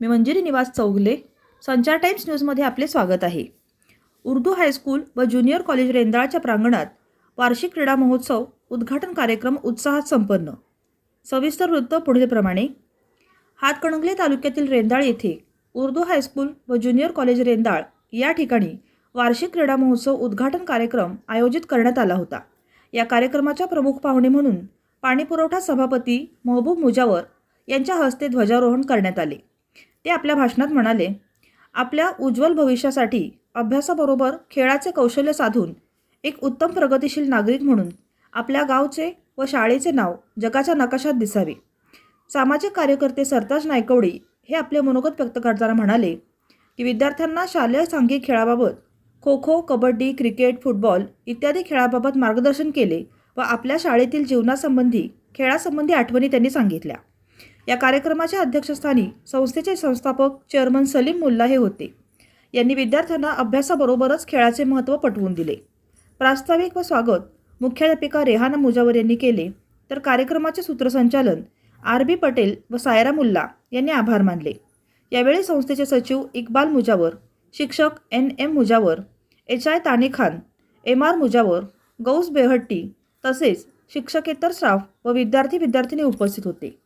मी मंजिरी निवास चौगले संचार टाइम्स न्यूजमध्ये आपले स्वागत आहे. उर्दू हायस्कूल व ज्युनियर कॉलेज रेंदाळच्या प्रांगणात वार्षिक क्रीडा महोत्सव उद्घाटन कार्यक्रम उत्साहात संपन्न. सविस्तर वृत्त पुढीलप्रमाणे. हातकणंगले तालुक्यातील रेंदाळ येथे उर्दू हायस्कूल व ज्युनियर कॉलेज रेंदाळ या ठिकाणी वार्षिक क्रीडा महोत्सव उद्घाटन कार्यक्रम आयोजित करण्यात आला होता. या कार्यक्रमाच्या प्रमुख पाहुणे म्हणून पाणीपुरवठा सभापती महबूब मुजावर यांच्या हस्ते ध्वजारोहण करण्यात आले. ते आपल्या भाषणात म्हणाले आपल्या उज्ज्वल भविष्यासाठी अभ्यासाबरोबर खेळाचे कौशल्य साधून एक उत्तम प्रगतिशील नागरिक म्हणून आपल्या गावचे व शाळेचे नाव जगाच्या नकाशात दिसावे. सामाजिक कार्यकर्ते सरताज नायकवडी हे आपले मनोगत व्यक्त करताना म्हणाले की विद्यार्थ्यांना शालेय सांघिक खेळाबाबत खो खो कबड्डी क्रिकेट फुटबॉल इत्यादी खेळाबाबत मार्गदर्शन केले व आपल्या शाळेतील जीवनासंबंधी खेळासंबंधी आठवणी त्यांनी सांगितल्या. या कार्यक्रमाच्या अध्यक्षस्थानी संस्थेचे संस्थापक चेअरमन सलीम मुल्ला हे होते. यांनी विद्यार्थ्यांना अभ्यासाबरोबरच खेळाचे महत्त्व पटवून दिले. प्रास्ताविक व स्वागत मुख्याध्यापिका रेहाना मुजावर यांनी केले. तर कार्यक्रमाचे सूत्रसंचालन आर बी पटेल व सायरा मुल्ला यांनी आभार मानले. यावेळी संस्थेचे सचिव इक्बाल मुजावर शिक्षक N M Mujawar H I Tane Khan M R Mujawar Gaus Behatti तसेच शिक्षकेतर स्टाफ व विद्यार्थी विद्यार्थिनी उपस्थित होते.